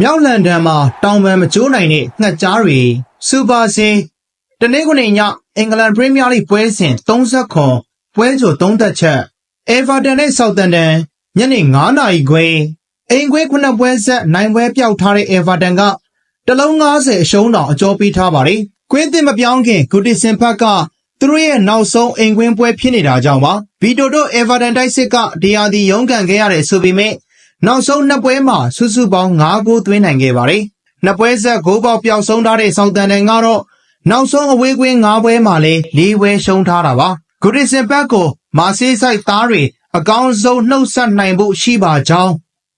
မြောက်လန်ဒန်မှာတောင်ပန်မကျိုးနိုင်တဲ့ငှက်ကြားတွေစူပါစင်တနင်္ဂနွေညအင်္ဂလန်ပရီးမီးယားလိပွဲစဉ်30ခွန်ပွဲကြို3သက်ချက်အေဗာတန်နဲ့ဆောက်တန်တန်ညနေ9နာရီခွဲအိမ်ခွဲခုနှစ်ပွဲဆက်နိုင်ပွဲပြောက်ထားတဲ့အေဗာတန်ကတလုံး90အရှုံးတောင်အကျော်ပေးထားပါတယ်ကွင်းသစ်မပြောင်းခင်ဂူတီစင်ဖက်ကသူတို့ရဲ့နောက်ဆုံးအိမ်ခွင်းပွဲဖြစ်နေတာကြောင့်ပါဗီတိုတို့အေဗာတန်တိုက်စစ်ကတရားဒီရုန်းကန်ခဲ့ရတယ်ဆိုပေမဲ့ နောက်ဆုံးနှစ်ပွဲမှာစုစုပေါင်း9ဂိုးသွင်းနိုင်ခဲ့ပါတယ်။နှစ်ပွဲဆက်ဂိုးပေါက်ပျောက်ဆုံးထားတဲ့ဆောက်တန်တန်ကတော့နောက်ဆုံးအဝေးကွင်း9ပွဲမှာလည်း၄ပွဲရှုံးထားတာပါ။ဂူရီစင်ဘက်ကိုမာဆေးဆိုင်သားတွေအကောင်းဆုံးနှုတ်ဆက်နိုင်ဖို့ရှိပါကြောင်း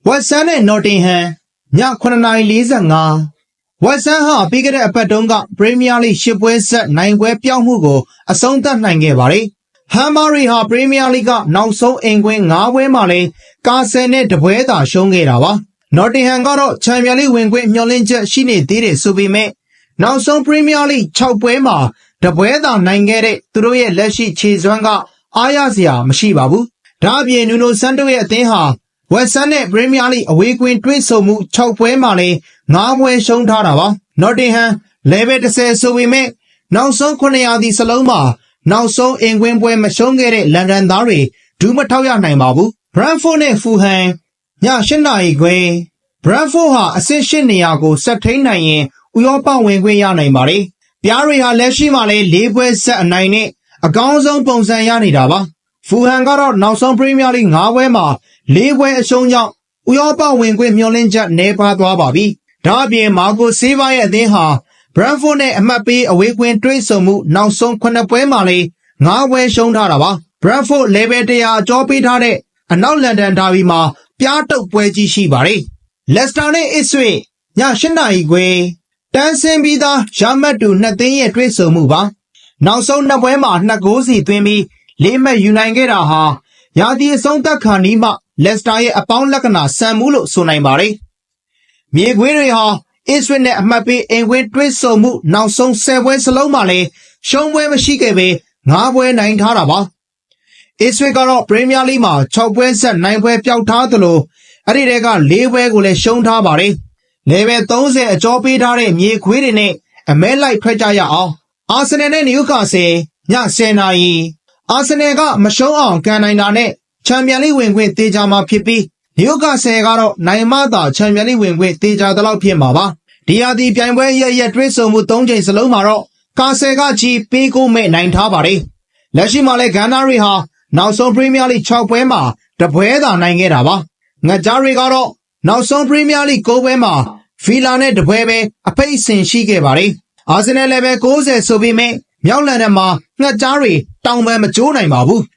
ဝက်ဆန်နဲ့နော်တင်ဟန်ည9:45ဝက်ဆန်ဟာပြီးခဲ့တဲ့အပတ်တုန်းကပရီးမီးယားလိရှစ်ပွဲဆက်နိုင်ပွဲပြောင်းမှုကိုအဆုံးသတ်နိုင်ခဲ့ပါတယ်။ ဟမ်မာရီဟာပရီးမီးယားလိကနောက်ဆုံးအိမ်ကွင်း9ပွဲမှာလည်းကာဆယ်နဲ့တပွဲသာရှုံးခဲ့တာပါ။နော်တင်ဟန်ကတော့ချန်ပီယံလိဝင်ခွင့်မျှော်လင့်ချက်ရှိနေသေးတယ်ဆိုပေမဲ့နောက်ဆုံးပရီးမီးယားလိ6ပွဲမှာတပွဲသာနိုင်ခဲ့တဲ့သူတို့ရဲ့လက်ရှိခြေစွမ်းကအားရစရာမရှိပါဘူး။ဒါအပြင်နူနိုဆန်တိုရဲ့အသင်းဟာဝက်ဆန်နဲ့ပရီးမီးယားလိအဝေးကွင်းတွင်းဆုံမှု6ပွဲမှာလည်း9ပွဲရှုံးထားတာပါ။နော်တင်ဟန် level 10ဆိုပေမဲ့နောက်ဆုံး900ဒီစလုံးမှာ နောက်ဆုံးအင်ကွင်းပွဲမရှုံးခဲ့တဲ့လန်ဒန်သားတွေဒူးမထောက်ရနိုင်ပါဘူး။ Brentford နဲ့ Fulham ည8နာရီခွဲ Brentford ဟာအဆင့်8နေရာကိုဆက်ထိန်နိုင်ရင်ဥရောပဝင်ခွင့်ရနိုင်ပါတယ်။ပြားတွေဟာလက်ရှိမှာလည်း၄ပွဲဆက်အနိုင်နဲ့အကောင်းဆုံးပုံစံရနေတာပါ။ Fulham ကတော့နောက်ဆုံး Premier League ၅ပွဲမှာ၄ပွဲအရှုံးကြောင့်ဥရောပဝင်ခွင့်မျှော်လင့်ချက်နှဲပါသွားပါပြီ။ဒါအပြင်မာကိုဆေးဗာရဲ့အသင်းဟာ Brentford နဲ့အမှတ်ပေးအဝေးကွင်းတွဲဆုံမှုနောက်ဆုံး9ပွဲမှာလည်း9ပွဲရှုံးထားတာပါ။ Brentford level 100အကျော်ပေးထားတဲ့အနောက်လန်ဒန်ဒါဘီမှာပြားတုပ်ပွဲကြီးရှိပါတယ်။ Leicester နဲ့ Ipswich ည8နာရီခွဲတန်းဆင်းပြီးသားရမတ်တူနှစ်သင်းရဲ့တွဲဆုံမှုပါ။နောက်ဆုံးနှစ်ပွဲမှာ2ဂိုးစီသွင်းပြီးလေးမှတ်ယူနိုင်ခဲ့တာဟာ ရာသီအဆုံးသတ်ခါနီးမှ Leicester ရဲ့အပေါင်းလက္ခဏာစံမှုလို့ဆိုနိုင်ပါတယ်။မြေခွေးတွေဟာ အစ်ဆွစ်နဲ့အမှတ်ပေးအင်ကွင်းတွဲဆုံမှုနောက်ဆုံး10ပွဲစလုံးမှာလည်းရှုံးပွဲမရှိခဲ့ပဲ9ပွဲနိုင်ထားတာပါ။အစ်ဆွစ်ကတော့ပရီးမီးယားလိမှာ6ပွဲဆက်နိုင်ပွဲပျောက်ထားသလိုအဲ့ဒီတဲက4ပွဲကိုလည်းရှုံးထားပါတယ်။ level 30အကျော်ပေးထားတဲ့မြေခွေးတွေနဲ့အမဲလိုက်ထွက်ကြရအောင်။အာဆင်နယ်နဲ့နယူကာဆယ်ည10နာရီအာဆင်နယ်ကမရှုံးအောင်ကန်နိုင်တာနဲ့ချန်ပီယံလိဝင်ခွင့်တေချာမှာဖြစ်ပြီး နယူကာဆယ်ကတော့နိုင်မသာချန်ပီယံလိဝင်ခွင့်တေချာသလောက်ဖြစ်မှာပါ။ဒီယာဒီပြိုင်ပွဲရရက်တွဲဆုံမှု၃ချိန်စလုံးမှာတော့ကာဆယ်ကကြီးပေးကိုမဲ့နိုင်ထားပါတယ်။လက်ရှိမှာလည်းဂန်နာရီဟာနောက်ဆုံးပရီးမီးယားလိ6ပွဲမှာတပွဲသာနိုင်ခဲ့တာပါ။ငှက်ကြားတွေကတော့နောက်ဆုံးပရီးမီးယားလိ9ပွဲမှာဗီလာနဲ့တပွဲပဲအဖိတ်အစင်ရှိခဲ့ပါတယ်။အာဆင်နယ်လည်းပဲ60ဆိုပေမဲ့မြောက်လန်ဒန်မှာငှက်ကြားတွေတောင်ပန်မကျိုးနိုင်ပါဘူး။